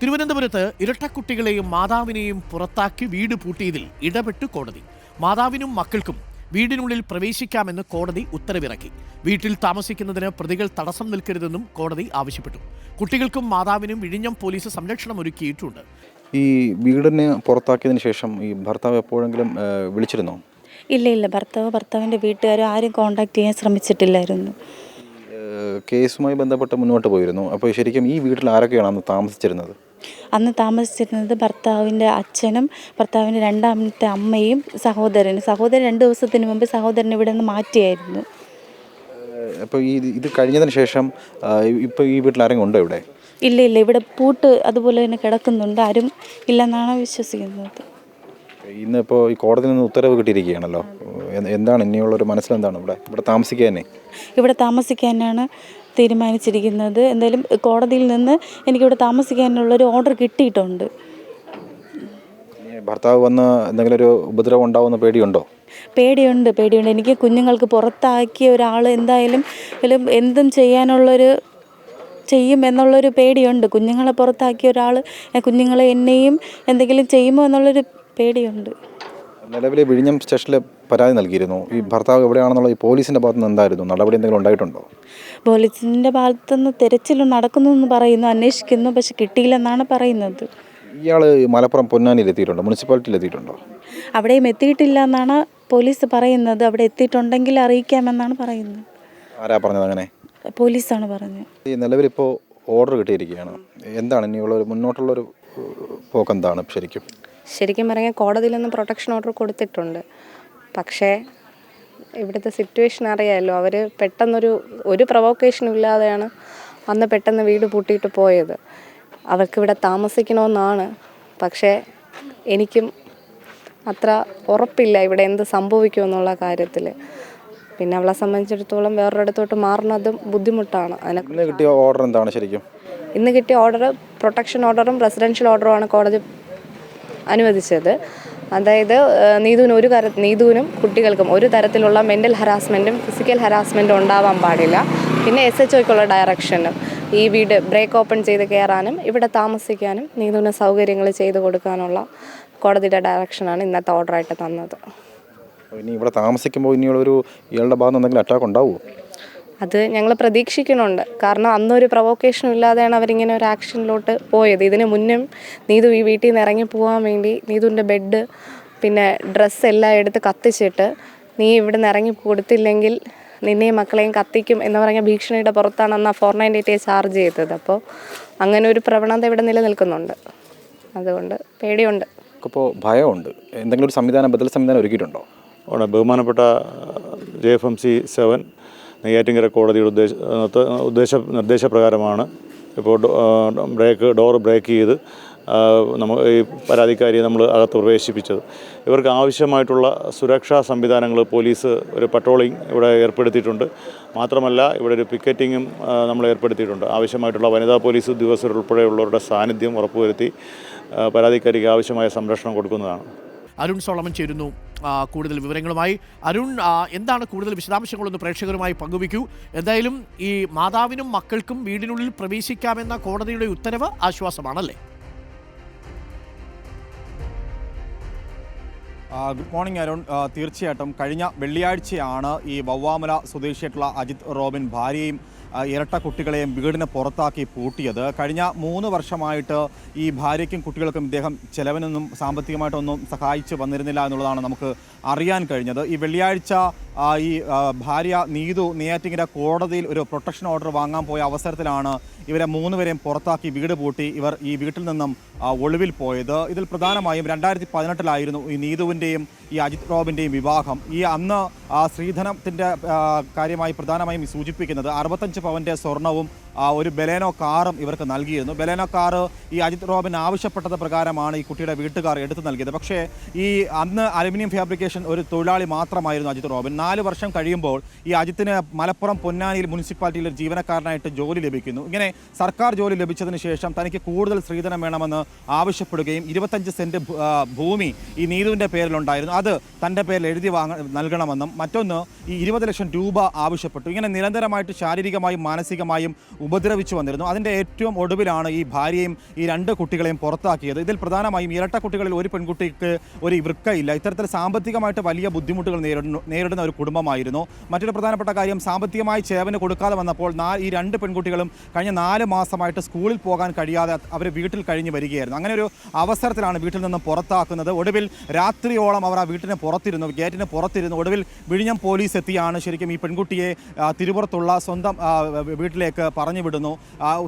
തിരുവനന്തപുരത്ത് ഇരട്ടക്കുട്ടികളെയും മാതാവിനെയും പുറത്താക്കി വീട് പൂട്ടിയതിൽ ഇടപെട്ട് കോടതി. മാതാവിനും മക്കൾക്കും വീടിനുള്ളിൽ പ്രവേശിക്കാമെന്ന് കോടതി ഉത്തരവിറക്കി. വീട്ടിൽ താമസിക്കുന്നതിന് പ്രതികൾ തടസ്സം നിൽക്കരുതെന്നും കോടതി ആവശ്യപ്പെട്ടു. കുട്ടികൾക്കും മാതാവിനും വിഴിഞ്ഞം പോലീസ് സംരക്ഷണം ഒരുക്കിയിട്ടുണ്ട്. ഈ വീടിന് പുറത്താക്കിയതിന് ശേഷം ഈ ഭർത്താവ് എപ്പോഴെങ്കിലും വിളിച്ചിരുന്നോ? ഇല്ല ഇല്ല. ഭർത്താവ് ഭർത്താവിന്റെ വീട്ടുകാരും ആരും കോണ്ടാക്ട് ചെയ്യാൻ ശ്രമിച്ചിട്ടില്ലായിരുന്നു. കേസുമായി ബന്ധപ്പെട്ട് മുന്നോട്ട് പോയിരുന്നു. അപ്പോൾ ശരിക്കും ഈ വീട്ടിൽ ആരൊക്കെയാണ് അന്ന് താമസിച്ചിരുന്നത്? അന്ന് താമസിച്ചിരുന്നത് ഭർത്താവിന്റെ അച്ഛനും ഭർത്താവിന്റെ രണ്ടാമത്തെ അമ്മയും സഹോദരനും. സഹോദരൻ രണ്ട് ദിവസത്തിന് മുമ്പ് സഹോദരൻ ഇവിടെ നിന്ന് മാറ്റിയായിരുന്നു. അപ്പോൾ ഈ ഇത് കഴിഞ്ഞതിന് ശേഷം ഇപ്പോൾ ഈ വീട്ടിൽ ആരെങ്കിലും ഉണ്ടോ ഇവിടെ? ഇല്ല ഇല്ല. ഇവിടെ പൂട്ട് അതുപോലെ തന്നെ കിടക്കുന്നുണ്ട്. ആരും ഇല്ലെന്നാണ് വിശ്വസിക്കുന്നത്. ഇന്നിപ്പോൾ ഈ കോടതിയിൽ നിന്ന് ഉത്തരവ് കിട്ടിയിരിക്കുകയാണല്ലോ. എന്താണ് എന്താണ് ഇനിയുള്ളൊരു മനസ്സിലെന്താണ് ഇവിടെ? ഇവിടെ താമസിക്കാനേ ഇവിടെ താമസിക്കാനാണ് തീരുമാനിച്ചിരിക്കുന്നത്. എന്തായാലും കോടതിയിൽ നിന്ന് എനിക്കിവിടെ താമസിക്കാനുള്ളൊരു ഓർഡർ കിട്ടിയിട്ടുണ്ട്. ഭർത്താവ് വന്ന് എന്തെങ്കിലും ഒരു ഉപദ്രവം ഉണ്ടാവുന്ന പേടിയുണ്ടോ? പേടിയുണ്ട് പേടിയുണ്ട്. എനിക്ക് കുഞ്ഞുങ്ങൾക്ക് പുറത്താക്കിയ ഒരാൾ എന്തായാലും എന്തും ചെയ്യാനുള്ളൊരു ചെയ്യും എന്നുള്ളൊരു പേടിയുണ്ട്. കുഞ്ഞുങ്ങളെ പുറത്താക്കിയ ഒരാൾ കുഞ്ഞുങ്ങളെ എന്നെയും എന്തെങ്കിലും ചെയ്യുമോ എന്നുള്ളൊരു പേടിയുണ്ട്. നിലവിലെ വിഴിഞ്ഞം സ്റ്റേഷനിൽ പരാതി നൽകിയിരുന്നു. ഈ ഭർത്താവ് എവിടെയാണെന്നുള്ള ഈ പോലീസിന്റെ ഭാഗത്തുനിന്ന് എന്തായിരുന്നു? നടപടി എന്തെങ്കിലും ഉണ്ടായിട്ടുണ്ടോ? പോലീസിന്റെ ഭാഗത്തുനിന്ന് തിരച്ചിൽ നടക്കുന്നു എന്ന് പറയുന്നു അന്വേഷിക്കുന്നു പക്ഷെ കിട്ടിയില്ലെന്നാണ് പറയുന്നത്. ഇയാൾ മലപ്പുറം പൊന്നാനിയിൽ എത്തിയിട്ടുണ്ടോ മുനിസിപ്പാലിറ്റിയിൽ എത്തിയിട്ടുണ്ടോ അവിടെയും എത്തിയിട്ടില്ല എന്നാണ് പോലീസ് പറയുന്നത്. അവിടെ എത്തിയിട്ടുണ്ടെങ്കിൽ അറിയിക്കാമെന്നാണ് പറയുന്നത്. ആരാ പറഞ്ഞത് അങ്ങനെ? പോലീസാണ് പറഞ്ഞത്. ഈ നിലവിലിപ്പോൾ ഓർഡർ കിട്ടിയിരിക്കുകയാണ്. എന്താണ് ഇനിയുള്ള ഒരു മുന്നോട്ടുള്ളൊരു പോക്കെന്താണ് ശരിക്കും? ശരിക്കും പറഞ്ഞാൽ കോടതിയിൽ നിന്ന് പ്രൊട്ടക്ഷൻ ഓർഡർ കൊടുത്തിട്ടുണ്ട്. പക്ഷേ ഇവിടുത്തെ സിറ്റുവേഷൻ അറിയാമല്ലോ അവർ പെട്ടെന്നൊരു ഒരു പ്രൊവോക്കേഷനും ഇല്ലാതെയാണ് അന്ന് പെട്ടെന്ന് വീട് പൂട്ടിയിട്ട് പോയത്. അവർക്കിവിടെ താമസിക്കണമെന്നാണ്. പക്ഷേ എനിക്കും അത്ര ഉറപ്പില്ല ഇവിടെ എന്ത് സംഭവിക്കുമെന്നുള്ള കാര്യത്തിൽ പിന്നെ അവളെ സംബന്ധിച്ചിടത്തോളം വേറൊരിടത്തോട്ട് മാറുന്നതും ബുദ്ധിമുട്ടാണ്. അതിനെ കിട്ടിയ ഓർഡർ എന്താണ് ശരിക്കും? ഇന്ന് കിട്ടിയ ഓർഡർ പ്രൊട്ടക്ഷൻ ഓർഡറും റെസിഡൻഷ്യൽ ഓർഡറും ആണ് കോടതി അനുവദിച്ചത്. അതായത് നീതുവിനും ഒരു തര നീതുവിനും കുട്ടികൾക്കും ഒരു തരത്തിലുള്ള മെന്റൽ ഹരാസ്മെന്റും ഫിസിക്കൽ ഹരാസ്മെന്റും ഉണ്ടാവാൻ പാടില്ല. പിന്നെ എസ് എച്ച് ഒക്കുള്ള ഡയറക്ഷനും ഈ വീട് ബ്രേക്ക് ഓപ്പൺ ചെയ്ത് കയറാനും ഇവിടെ താമസിക്കാനും നീതുവിന് സൗകര്യങ്ങൾ ചെയ്ത് കൊടുക്കാനുള്ള കോടതിയുടെ ഡയറക്ഷനാണ് ഇന്നത്തെ ഓർഡറായിട്ട് തന്നത്. ഇനി ഇവിടെ താമസിക്കുമ്പോൾ ഇനിയുള്ളൊരു ഇയാളുടെ ഭാഗത്ത് എന്തെങ്കിലും അറ്റാക്ക് ഉണ്ടാവുമോ? അത് ഞങ്ങൾ പ്രതീക്ഷിക്കുന്നുണ്ട്. കാരണം അന്നൊരു പ്രൊവോക്കേഷനും ഇല്ലാതെയാണ് അവരിങ്ങനെ ഒരു ആക്ഷനിലോട്ട് പോയത്. ഇതിന് മുന്നും നീതു ഈ വീട്ടിൽ നിന്ന് ഇറങ്ങി പോകാൻ വേണ്ടി നീതുവിന്റെ ബെഡ് പിന്നെ ഡ്രസ്സ് എല്ലാം എടുത്ത് കത്തിച്ചിട്ട് നീ ഇവിടെ നിന്ന് ഇറങ്ങി കൊടുത്തില്ലെങ്കിൽ നിന്നെയും മക്കളെയും കത്തിക്കും എന്ന് പറഞ്ഞ ഭീഷണിയുടെ പുറത്താണ് അന്ന് ആ ഫോർ നയന്റി എയ്റ്റ് ചാർജ് ചെയ്തത്. അപ്പോൾ അങ്ങനെ ഒരു പ്രവണത ഇവിടെ നിലനിൽക്കുന്നുണ്ട്. അതുകൊണ്ട് പേടിയുണ്ട്. ഇപ്പോൾ ഭയമുണ്ട്. എന്തെങ്കിലും ഒരു സംവിധാനം ബദൽ സംവിധാനം ഒരുക്കിയിട്ടുണ്ടോ? അവിടെ ബഹുമാനപ്പെട്ട J F M C seven Neyyattinkara കോടതിയുടെ ഉദ്ദേശ ഉദ്ദേശ നിർദ്ദേശപ്രകാരമാണ് ഇപ്പോൾ ബ്രേക്ക് ഡോർ ബ്രേക്ക് ചെയ്ത് നമ്മൾ നമ്മ ഈ പരാതിക്കാരിയെ നമ്മൾ അകത്ത് പ്രവേശിപ്പിച്ചത്. ഇവർക്ക് ആവശ്യമായിട്ടുള്ള സുരക്ഷാ സംവിധാനങ്ങൾ പോലീസ് ഒരു പട്രോളിംഗ് ഇവിടെ ഏർപ്പെടുത്തിയിട്ടുണ്ട്. മാത്രമല്ല ഇവിടെ ഒരു പിക്കറ്റിങ്ങും നമ്മൾ ഏർപ്പെടുത്തിയിട്ടുണ്ട്. ആവശ്യമായിട്ടുള്ള വനിതാ പോലീസ് ഉദ്യോഗസ്ഥരുൾപ്പെടെയുള്ളവരുടെ സാന്നിധ്യം ഉറപ്പുവരുത്തി പരാതിക്കാരിക്ക് ആവശ്യമായ സംരക്ഷണം കൊടുക്കുന്നതാണ്. അരുൺ സോളമൻ ചേരുന്നു. കൂടുതൽ വിവരങ്ങളുമായി. അരുൺ എന്താണ് കൂടുതൽ വിശദാംശങ്ങളൊന്ന് പ്രേക്ഷകരുമായി പങ്കുവയ്ക്കൂ? എന്തായാലും ഈ മാതാവിനും മക്കൾക്കും വീടിനുള്ളിൽ പ്രവേശിക്കാമെന്ന കോടതിയുടെ ഉത്തരവ് ആശ്വാസമാണല്ലേ? Good morning Arun. തീർച്ചയായിട്ടും കഴിഞ്ഞ വെള്ളിയാഴ്ചയാണ് ഈ വവ്വാമല സ്വദേശിയായിട്ടുള്ള അജിത് റോബിൻ ഭാര്യയും ഇരട്ട കുട്ടികളെയും വീടിന് പുറത്താക്കി പൂട്ടിയത്. കഴിഞ്ഞ മൂന്ന് വർഷമായിട്ട് ഈ ഭാര്യയ്ക്കും കുട്ടികൾക്കും ഇദ്ദേഹം ചെലവിനൊന്നും സാമ്പത്തികമായിട്ടൊന്നും സഹായിച്ചു വന്നിരുന്നില്ല എന്നുള്ളതാണ് നമുക്ക് അറിയാൻ കഴിഞ്ഞത്. ഈ വെള്ളിയാഴ്ച ഈ ഭാര്യ നീതു നെയ്യാറ്റിങ്ങിന്റെ കോടതിയിൽ ഒരു പ്രൊട്ടക്ഷൻ ഓർഡർ വാങ്ങാൻ പോയ അവസരത്തിലാണ് ഇവരെ മൂന്നുപേരെയും പുറത്താക്കി വീട് പൂട്ടി ഇവർ ഈ വീട്ടിൽ നിന്നും ഒളിവിൽ പോയത്. ഇതിൽ പ്രധാനമായും രണ്ടായിരത്തി പതിനെട്ടിലായിരുന്നു ഈ നീതുവിന്റെയും ഈ അജിത് റോബിന്റെയും വിവാഹം. ഈ അന്ന് ആ ശ്രീധനത്തിന്റെ കാര്യമായി പ്രധാനമായും സൂചിപ്പിക്കുന്നത് അറുപത്തഞ്ച് പവന്റെ സ്വർണവും ഒരു ബലേനോ കാറും ഇവർക്ക് നൽകിയിരുന്നു. ബലേനോ കാറ് ഈ അജിത് റോബിൻ ആവശ്യപ്പെട്ടത് പ്രകാരമാണ് ഈ കുട്ടിയുടെ വീട്ടുകാർ എടുത്തു നൽകിയത്. പക്ഷേ ഈ അന്ന് അലുമിനിയം ഫാബ്രിക്കേഷൻ ഒരു തൊഴിലാളി മാത്രമായിരുന്നു അജിത് റോബിൻ. നാല് വർഷം കഴിയുമ്പോൾ ഈ അജിത്തിന് മലപ്പുറം പൊന്നാനിയിൽ മുനിസിപ്പാലിറ്റിയിൽ ജീവനക്കാരനായിട്ട് ജോലി ലഭിക്കുന്നു. ഇങ്ങനെ സർക്കാർ ജോലി ലഭിച്ചതിന് ശേഷം തനിക്ക് കൂടുതൽ സ്ത്രീധനം വേണമെന്ന് ആവശ്യപ്പെടുകയും ഇരുപത്തഞ്ച് സെന്റ് ഭൂമി ഈ നീതുവിന്റെ പേരിലുണ്ടായിരുന്നു. അത് തന്റെ പേരിൽ എഴുതി വാങ്ങ നൽകണമെന്നും മറ്റൊന്ന് ഈ ഇരുപത് ലക്ഷം രൂപ ആവശ്യപ്പെട്ടു. ഇങ്ങനെ നിരന്തരമായിട്ട് ശാരീരികമായും മാനസികമായും ഉപദ്രവിച്ചു വന്നിരുന്നു. അതിന്റെ ഏറ്റവും ഒടുവിലാണ് ഈ ഭാര്യയും ഈ രണ്ട് കുട്ടികളെയും പുറത്താക്കിയത്. ഇതിൽ പ്രധാനമായും ഇരട്ട കുട്ടികളിൽ ഒരു പെൺകുട്ടിക്ക് ഒരു വൃക്കയില്ല. ഇത്തരത്തിൽ സാമ്പത്തികമായിട്ട് വലിയ ബുദ്ധിമുട്ടുകൾ നേരിടുന്ന ഒരു കുടുംബമായിരുന്നു. മറ്റൊരു പ്രധാനപ്പെട്ട കാര്യം സാമ്പത്തികമായി ചേവന് കൊടുക്കാതെ വന്നപ്പോൾ ഈ രണ്ട് പെൺകുട്ടികളും കഴിഞ്ഞ നാല് മാസമായിട്ട് സ്കൂളിൽ പോകാൻ കഴിയാതെ അവർ വീട്ടിൽ കഴിഞ്ഞ് വരികയായിരുന്നു. അങ്ങനെ ഒരു അവസരത്തിലാണ് വീട്ടിൽ നിന്നും പുറത്താക്കുന്നത്. ഒടുവിൽ രാത്രിയോളം അവർ ആ വീട്ടിന് പുറത്തിരുന്നു ഗേറ്റിന് പുറത്തിരുന്നു ഒടുവിൽ വിഴിഞ്ഞം പോലീസ് എത്തിയാണ്. ശരിക്കും ഈ പെൺകുട്ടിയെ തിരുപുറത്തുള്ള സ്വന്തം വീട്ടിലേക്ക് പറഞ്ഞു വിടുന്നു.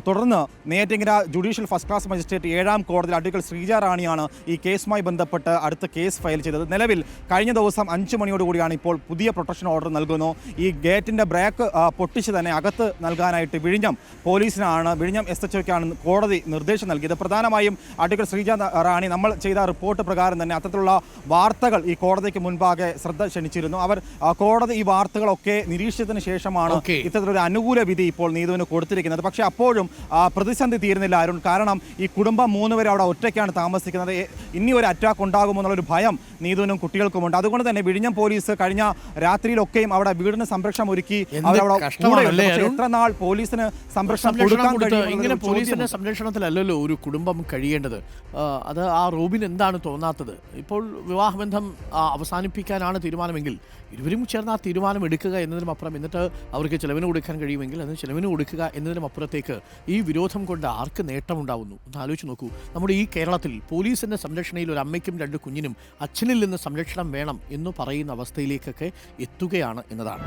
തുടർന്ന് Neyyattinkara judicial first class magistrate ഏഴാം കോടതിയിൽ അഡ്വക്കേറ്റ് ശ്രീജ റാണിയാണ് ഈ കേസുമായി ബന്ധപ്പെട്ട് അടുത്ത കേസ് ഫയൽ ചെയ്തത്. നിലവിൽ കഴിഞ്ഞ ദിവസം അഞ്ച് മണിയോടുകൂടിയാണ് ഇപ്പോൾ പുതിയ പ്രൊട്ടക്ഷൻ ഓർഡർ നൽകുന്നു. ഈ ഗേറ്റിന്റെ ബ്രേക്ക് പൊട്ടിച്ച് തന്നെ അകത്ത് നൽകാനായിട്ട് വിഴിഞ്ഞം പോലീസിനാണ് വിഴിഞ്ഞം എസ് എച്ച് ഒക്കാണ് കോടതി നിർദ്ദേശം നൽകിയത്. പ്രധാനമായും അഡ്വക്കേറ്റ് ശ്രീജ റാണി നമ്മൾ ചെയ്ത റിപ്പോർട്ട് പ്രകാരം തന്നെ അത്തരത്തിലുള്ള വാർത്തകൾ കോടതിക്ക് മുൻപാകെ ശ്രദ്ധ ക്ഷണിച്ചിരുന്നു. അവർ കോടതി ഈ വാർത്തകളൊക്കെ നിരീക്ഷിച്ചതിന് ശേഷമാണ്. ഇത്തരത്തിലൊരു അനുകൂല വിധി ഇപ്പോൾ നീതുവിന് കൊടുത്തിരിക്കുന്നത്. പക്ഷേ അപ്പോഴും പ്രതിസന്ധി തീരുന്നില്ല അരുൺ. കാരണം ഈ കുടുംബം മൂന്ന് പേര് അവിടെ ഒറ്റയ്ക്കാണ് താമസിക്കുന്നത്. ഇനി ഒരു അറ്റാക്ക് ഉണ്ടാകുമെന്നുള്ളൊരു ഭയം നീതുവിനും കുട്ടികൾക്കുമുണ്ട്. അതുകൊണ്ട് തന്നെ വിഴിഞ്ഞം പോലീസ് കഴിഞ്ഞ രാത്രിയിലൊക്കെയും അവിടെ വീടിന് സംരക്ഷണം ഒരുക്കി അവരവിടെ? എത്ര നാൾ പോലീസിന് സംരക്ഷണം കൊടുക്കാൻ ഇങ്ങനെ പോലീസിന്റെ. സംരക്ഷണത്തിലല്ലല്ലോ ഒരു കുടുംബം കഴിയേണ്ടത്. അത് ആ റോബിൻ എന്താണ് തോന്നാത്തത്? ഇപ്പോൾ വിവാഹബന്ധം അവസാനിപ്പിക്കാനാണ് തീരുമാനമെങ്കിൽ ഇരുവരും ചേർന്ന് ആ തീരുമാനം എടുക്കുക എന്നതിനും അപ്പുറം എന്നിട്ട് അവർക്ക് ചിലവിന് കൊടുക്കാൻ കഴിയുമെങ്കിൽ അതിന് ചിലവിന് കൊടുക്കുക എന്നതിനും അപ്പുറത്തേക്ക് ഈ വിരോധം കൊണ്ട് ആർക്ക് നേട്ടമുണ്ടാവുന്നു? ഒന്ന് ആലോചിച്ച് നോക്കൂ. നമ്മുടെ ഈ കേരളത്തിൽ പോലീസിന്റെ സംരക്ഷണയിൽ ഒരു അമ്മയ്ക്കും രണ്ട് കുഞ്ഞിനും അച്ഛനിൽ നിന്ന് സംരക്ഷണം വേണം എന്ന് പറയുന്ന അവസ്ഥയിലേക്കൊക്കെ എത്തുകയാണ് എന്നതാണ്.